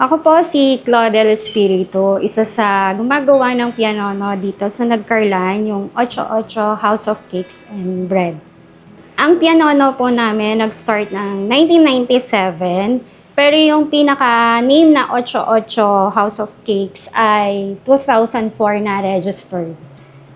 Ako po si Claudel Espiritu, isa sa gumagawa ng pianono dito sa Nagcarlan, yung 88 House of Cakes and Bread. Ang pianono po namin nag-start ng 1997, pero yung pinaka-name na 88 House of Cakes ay 2004 na registered.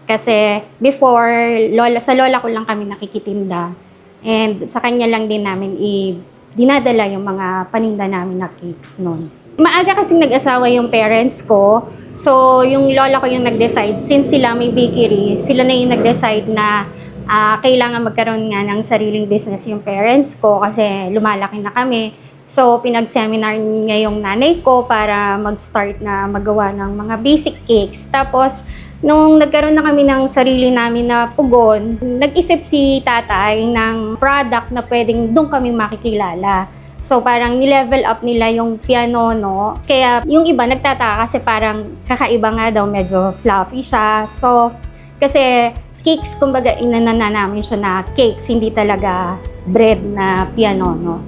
Kasi before, lola, sa lola ko lang kami nakikitinda. And sa kanya lang din namin i dinadala yung mga paninda namin na cakes noon. Maaga kasing nag-asawa yung parents ko. So, yung lola ko yung nag-decide, since sila may bakery, sila na yung nag-decide na ah, kailangan magkaroon nga ng sariling business yung parents ko kasi lumalaki na kami. So, pinag-seminar niya yung nanay ko para mag-start na magawa ng mga basic cakes. Tapos, nung nagkaroon na kami ng sarili namin na pugon, nag-isip si tatay ng product na pwedeng doon kami makikilala. So parang nilevel up nila yung piano, no? Kaya yung iba nagtataka kasi parang kakaiba nga daw, medyo fluffy siya, soft. Kasi cakes, kumbaga inanana namin siya na cakes, hindi talaga bread na piano, no?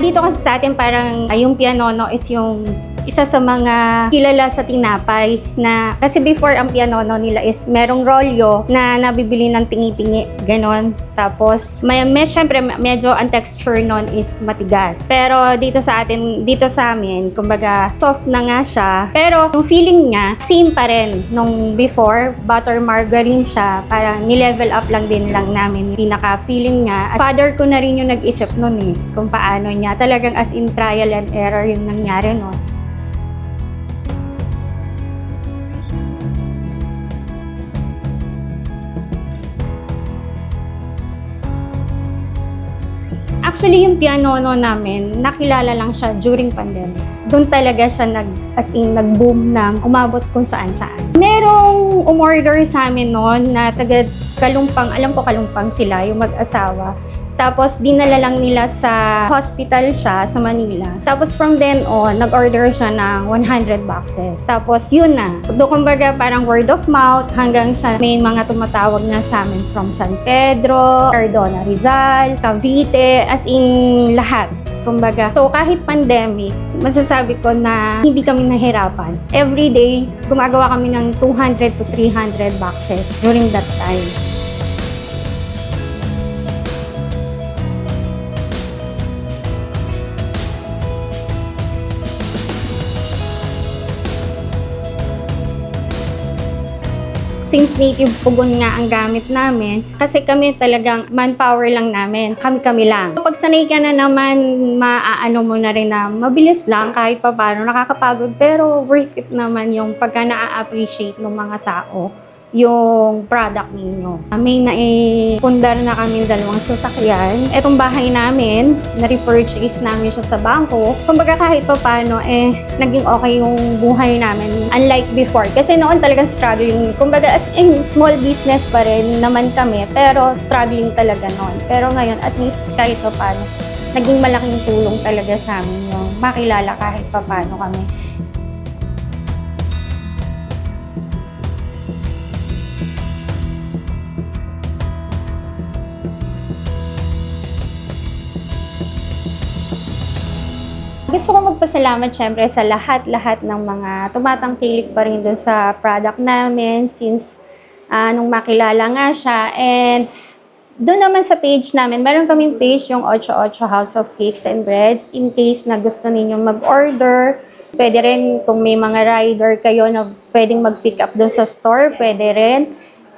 Dito kasi sa atin parang ay, yung pianono is yung isa sa mga kilala sa tinapay na kasi before ang pianono nila is merong rolyo na nabibili ng tingi-tingi ganon. Tapos may, may syempre medyo ang texture nun is matigas. Pero dito sa atin dito sa amin kumbaga soft na nga siya. Pero yung feeling niya same pa rin nung before. Butter margarine siya. Parang ni-level up lang din lang namin pinaka feeling niya. At father ko na rin yung nag-isip nun eh kung paano niya. Talagang as in trial and error yung nangyari nun Actually, yung pianono namin, nakilala lang siya during pandemic. Doon talaga siya nag, as in, nag-boom ng umabot kung saan-saan. Merong umorder sa amin noon na taga Kalumpang, alam ko Kalumpang sila, yung mag-asawa. Tapos, dinala lang nila sa hospital siya sa Manila. Tapos, from then on, nag-order siya ng 100 boxes. Tapos, yun na. Doon, kumbaga, parang word of mouth hanggang sa may mga tumatawag na sa amin from San Pedro, Cardona Rizal, Cavite, as in lahat. Kumbaga, so kahit pandemic, masasabi ko na hindi kami nahirapan. Every day, gumagawa kami ng 200 to 300 boxes during that time. Since native pugon nga ang gamit namin, kasi kami talagang manpower lang namin. Kami-kami lang. Pag sanay ka na naman, maaano mo na rin na mabilis lang kahit pa paano, nakakapagod, pero worth it naman yung pagka na-appreciate ng mga tao yung product ninyo. May naipundar na kami dalawang sasakyan. Etong bahay namin, na-repurchase namin siya sa bangko. Kumbaga kahit pa paano, eh, naging okay yung buhay namin. Unlike before. Kasi noon talagang struggling. Kumbaga as in, small business pa rin naman kami. Pero struggling talaga noon. Pero ngayon, at least kahit pa paano, naging malaking tulong talaga sa amin yung makilala kahit pa paano kami. Gusto ko magpasalamat syempre sa lahat-lahat ng mga tumatangkilik pa rin dun sa product namin since ah, nung makilala nga siya. And doon naman sa page namin, meron kaming page yung 88 House of Cakes and Breads. In case na gusto ninyo mag-order, pwede rin kung may mga rider kayo na pwedeng mag-pick up doon sa store, pwede rin.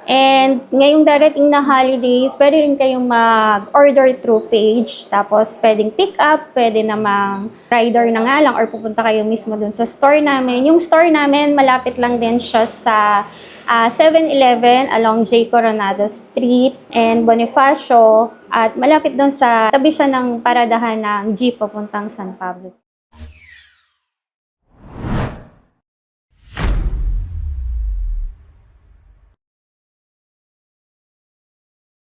And ngayong darating na holidays, pwede rin kayong mag-order through page. Tapos pwedeng pick up, pwede namang rider na nga lang or pupunta kayo mismo dun sa store namin. Yung store namin, malapit lang din siya sa ah, 7-Eleven along J. Coronado Street and Bonifacio. At malapit dun sa tabi siya ng paradahan ng jeep papuntang San Pablo.